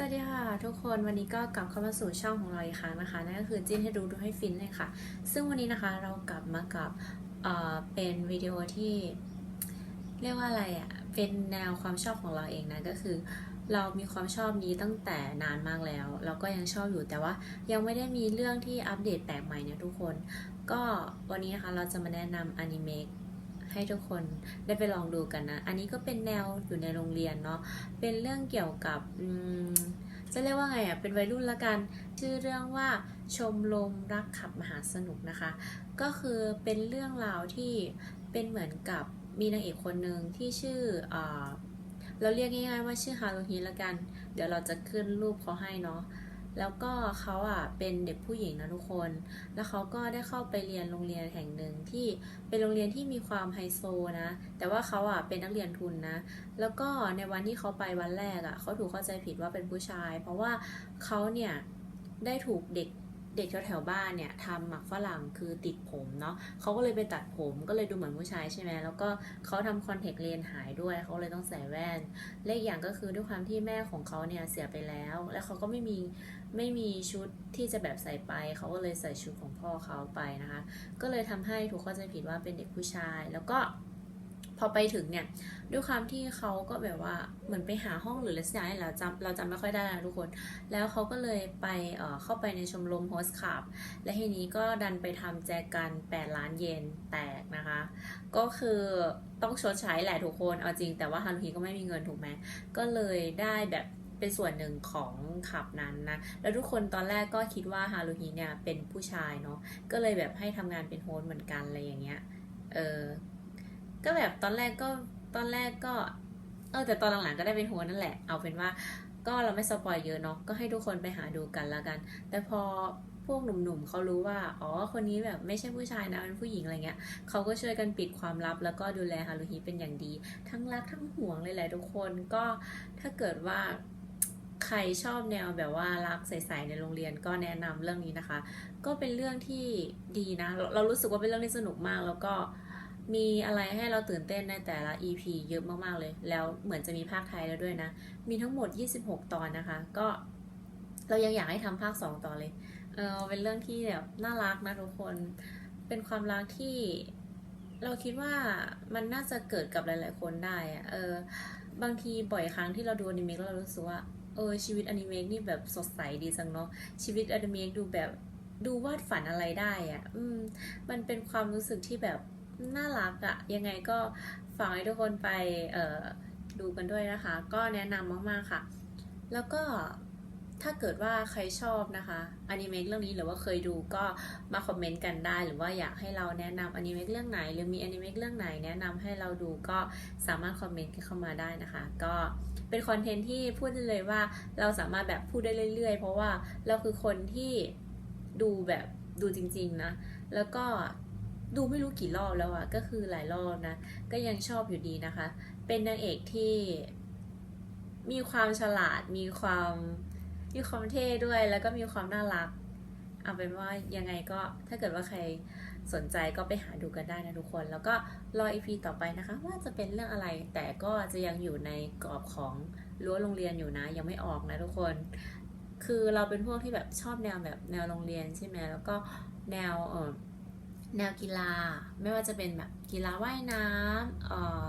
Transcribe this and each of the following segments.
สวัสดีค่ะทุกคนวันนี้ก็กลับเข้ามาสู่ช่องของเราอีกครั้งนะคะนั่นก็คือจิ้นให้ดูดูให้ฟินเลยค่ะ ซึ่งวันนี้นะคะเรากลับมากับเอ่อเป็นวิดีโอที่ เรียกว่าอะไรอะ่ะเป็นแนวความชอบของเราเองนะก็คือ เรามีความชอบนี้ตั้งแต่นานมากแล้ว เราก็ยังชอบอยู่แต่ว่ายังไม่ได้มีเรื่องที่อัปเดตแปลกใหม่เนี่ยทุกคน ก็วันนี้นะคะเราจะมาแนะนำอนิเมะ ให้ทุกคนได้ไปลองดูกันนะ อันนี้ก็เป็นแนวอยู่ในโรงเรียนเนาะ เป็นเรื่องเกี่ยวกับจะเรียกว่าไงอะ เป็นวัยรุ่นละกัน ชื่อเรื่องว่าชมรมรักขับมหาสนุกนะคะ ก็คือเป็นเรื่องราวที่เป็นเหมือนกับมีนางเอกคนหนึ่งที่ชื่ออเราเรียกง่ายๆว่าชื่อฮารุฮิละกัน เดี๋ยวเราจะขึ้นรูปเขาให้เนาะ แล้วก็เขาอะเป็นเด็กผู้หญิงนะทุกคน แล้วเขาก็ได้เข้าไปเรียนโรงเรียนแห่งหนึ่งที่เป็นโรงเรียนที่มีความไฮโซนะ แต่ว่าเขาอะเป็นนักเรียนทุนนะ แล้วก็ในวันที่เขาไปวันแรกอะเขาถูกเข้าใจผิดว่าเป็นผู้ชาย เพราะว่าเขาเนี่ยได้ถูกเด็ก เด็กแถวๆบ้านเนี่ยทำหมักฝรั่งคือติดผมเนาะเขาก็เลยไปตัดผมก็เลยดูเหมือนผู้ชายใช่ไหมแล้วก็เขาทำคอนแทคเลนส์หายด้วยเขาเลยต้องใส่แว่นเลขอย่างก็คือด้วยความที่แม่ของเขาเนี่ยเสียไปแล้ว และเขาก็ไม่มีไม่มีชุดที่จะแบบใส่ไปเขาก็เลยใส่ชุดของพ่อเขาไปนะคะ ก็เลยทำให้ถูกเข้าใจผิดว่าเป็นเด็กผู้ชายแล้วก็ พอไปถึงเนี่ยด้วยความที่เขาก็แบบว่าเหมือนไปหาห้องหรืออะไรสักอย่างนี่แหละจำเราจำไม่ค่อยได้นะทุกคน แล้วเขาก็เลยไปเอ่อเข้าไปในชมรมโฮสคลับและทีนี้ก็ดันไปทำแจกัน8ล้านเยนแตกนะคะ ก็คือต้องชดใช้แหละทุกคนเอาจริงแต่ว่าฮารุฮิก็ไม่มีเงินถูกไหมก็เลยได้แบบเป็นส่วนหนึ่งของขับนั้นนะ แล้วทุกคนตอนแรกก็คิดว่าฮารุฮิเนี่ยเป็นผู้ชายเนาะก็เลยแบบให้ทำงานเป็นโฮสเหมือนกันอะไรอย่างเงี้ยเออ ก็แบบตอนแรกก็ตอนแรกก็ เออแต่ตอนหลังๆก็ได้เป็นโฮสต์นั่นแหละ เอาเป็นว่าก็เราไม่สปอยเยอะเนาะก็ให้ทุกคนไปหาดูกันแล้วกัน แต่พอพวกหนุ่มๆเขารู้ว่า อ๋อ คนนี้แบบไม่ใช่ผู้ชายนะ เป็นผู้หญิงอะไรเงี้ยเขาก็ช่วยกันปิดความลับ แล้วก็ดูแลฮารุฮิเป็นอย่างดี ทั้งรักทั้งห่วงเลยแหละทุกคน ก็ถ้าเกิดว่าใครชอบแนวแบบว่ารักใสๆในโรงเรียนก็แนะนำเรื่องนี้นะคะ ก็เป็นเรื่องที่ดีนะเรเรารู้สึกว่าเป็นเรื่องที่สนุกมากแล้วก็ มีอะไรให้เราตื่นเต้นในแต่ละ EP เยอะมากๆเลย แล้วเหมือนจะมีภาคไทยแล้วด้วยนะ มีทั้งหมด 26 ตอนนะคะ ก็เรายังอยากให้ทำภาค 2 ต่อเลย เออเป็นเรื่องที่แบบน่ารักนะทุกคน เป็นความรักที่เราคิดว่ามันน่าจะเกิดกับหลาย ๆ คนได้อะเออ บางทีบ่อยครั้งที่เราดูอนิเมะเรารู้สึกว่า เออ ชีวิตอนิเมะนี่แบบสดใสดีจังเนาะ ชีวิตอนิเมะดูแบบดูวาดฝันอะไรได้อะ อืม มันเป็นความรู้สึกที่แบบ น่ารักอะยังไงก็ฝากให้ทุกคนไปเออดูกันด้วยนะคะ ก็แนะนำมากๆค่ะ แล้วก็ถ้าเกิดว่าใครชอบนะคะอนิเมะเรื่องนี้หรือว่าเคยดูก็มาคอมเมนต์กันได้ หรือว่าอยากให้เราแนะนำอนิเมะเรื่องไหน หรือมีอนิเมะเรื่องไหนแนะนำให้เราดูก็สามารถคอมเมนต์เข้ามาได้นะคะ ก็เป็นคอนเทนต์ที่พูดได้เลยว่าเราสามารถแบบพูดได้เรื่อย ๆ เพราะว่าเราคือคนที่ดูแบบดูจริง ๆนะ แล้วก็ ดูไม่รู้กี่รอบแล้วอะก็คือหลายรอบนะ ก็ยังชอบอยู่ดีนะคะ เป็นนางเอกที่มีความฉลาด มีความมีความเท่ด้วย แล้วก็มีความน่ารัก เอาเป็นว่ายังไงก็ถ้าเกิดว่าใครสนใจก็ไปหาดูกันได้นะทุกคน แล้วก็รออีพีต่อไปนะคะ ว่าจะเป็นเรื่องอะไร แต่ก็จะยังอยู่ในกรอบของรั้วโรงเรียนอยู่นะ ยังไม่ออกนะทุกคน คือเราเป็นพวกที่แบบชอบแนวแบบแนวโรงเรียนใช่ไหมแล้วก็แนวเออ แนวกีฬาไม่ว่าจะเป็นแบบกีฬาว่ายน้ำเอ่อ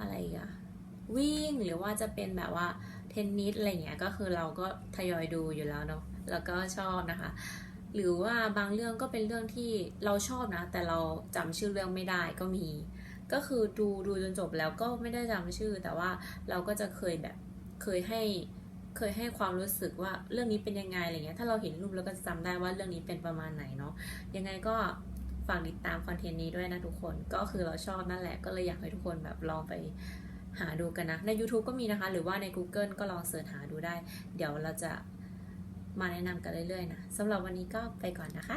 อะไรอีกอะวิ่งหรือว่าจะเป็นแบบว่าเทนนิสอะไรเงี้ยก็คือเราก็ทยอยดูอยู่แล้วเนาะแล้วก็ชอบนะคะ หรือว่าบางเรื่องก็เป็นเรื่องที่เราชอบนะ แต่เราจำชื่อเรื่องไม่ได้ก็มี ก็คือดูดูจนจบแล้วก็ไม่ได้จำชื่อ แต่ว่าเราก็จะเคยแบบเคยให้ เคยให้ความรู้สึกว่าเรื่องนี้เป็นยังไงอะไรเงี้ย ถ้าเราเห็นรูปแล้วก็จะจำได้ว่าเรื่องนี้เป็นประมาณไหนเนาะ ยังไงก็ฝากติดตามคอนเทนต์นี้ด้วยนะทุกคน ก็คือเราชอบนั่นแหละ ก็เลยอยากให้ทุกคนแบบลองไปหาดูกันนะ ใน YouTube ก็มีนะคะ หรือว่าใน Google ก็ลองเสิร์ชหาดูได้ เดี๋ยวเราจะมาแนะนำกันเรื่อยๆนะสำหรับวันนี้ก็ไปก่อนนะคะ